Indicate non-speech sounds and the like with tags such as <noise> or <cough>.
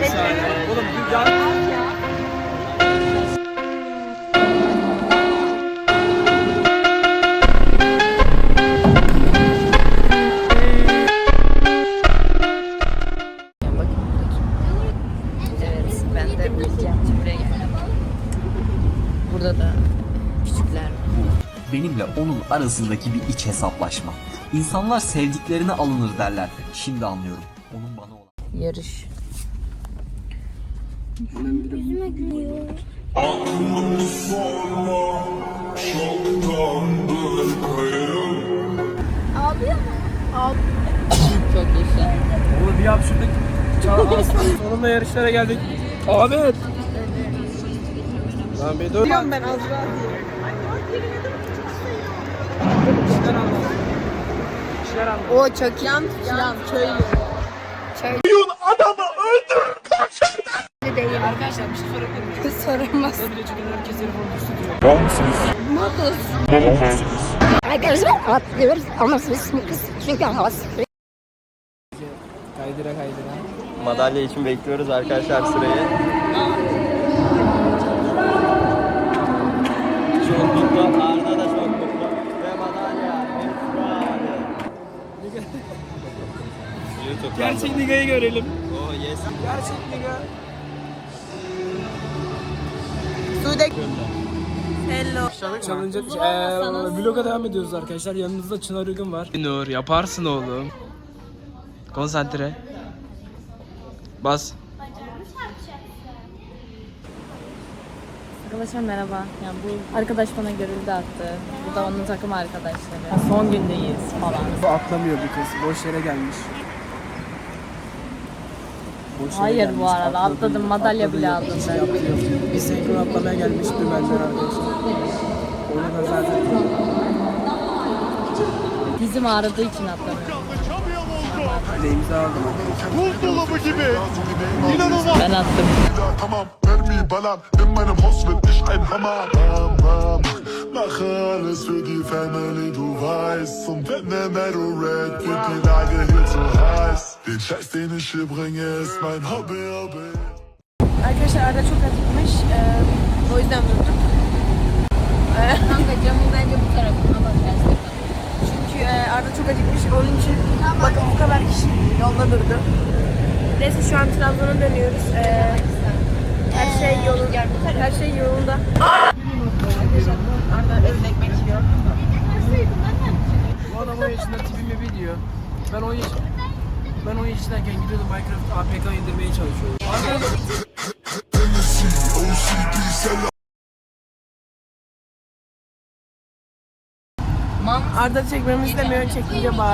Bir saniye. Oğlum dünyanın... Burada da küçükler benimle onun arasındaki bir iç hesaplaşma. İnsanlar sevdiklerine alınır derler. Şimdi anlıyorum. Onun bana olan... Yarış. Yüzüme gülüyor. Mu? Çok iyisin. Oğlum bir hapşırdık. Sonunda yarışlara geldik. Ahmet. Lan bir dur. Ben Azra anladım. O çok yan yan köylü. Arkadaşlar bir şey sorabilir miyim? Soramaz. Burada bile çıkan herkes telefonu tutuyor. Arkadaşlar atlıyoruz ama siz kız çünkü havası. Kaydıra kaydıra. Madalya için bekliyoruz arkadaşlar sırayı. Çok mutlu. Arda da çok mutlu. Ve madalya. YouTube Gerçek Niga'yı görelim. Oh yes. Gerçek Niga. Challenge eee vloga devam ediyoruz arkadaşlar. Yanımızda Çınar Ürgün var. Nur yaparsın oğlum. Konsantre. Bas. Arkadaşlar merhaba. Yani bu arkadaş bana görüldü attı. Bu da onun takım arkadaşları. Son gündeyiz falan. Bu atlamıyor bir kız. Boş yere gelmiş. Yere Hayır gelmiş, bu arada atladı, atladım madalya bile aldım ben. yaptı, yaptı. Bir senkron atlamaya gelmiş dümenden arkadaşlar. Onu da zaten Dizim ağrıdığı için atlamıyorum. öyle imza aldım. Buzdolabı gibi. İnanılmaz. Ben attım. Tamam balan in meinem Haus wird ich ein Hammer. Bam, bam. Mach alles für die Family, du weißt. Und wenn der Metal Red wird die Lage hier zu heiß. Den Scheiß, den ich hier bringe, ist mein Hobby, Hobby. Arkadaşlar Arda çok acıkmış. Ee, o yüzden durduk. <laughs> Kanka camı bence bu tarafına bak Çünkü e, Arda çok acıkmış. Onun için bakın bu kadar kişi yolda durdu. Neyse şu an Trabzon'a dönüyoruz. Ee, her şey yolunda. Her şey yolunda. Arkadaşlar Arda evde ekmek yiyor. Bu adam 10 yaşında tipimi biliyor. Ben 10 yaş ben 10 yaşındayken gidiyordum Minecraft APK indirmeye çalışıyordum. Arda çekmemi istemiyor. Çekince bağırıyor.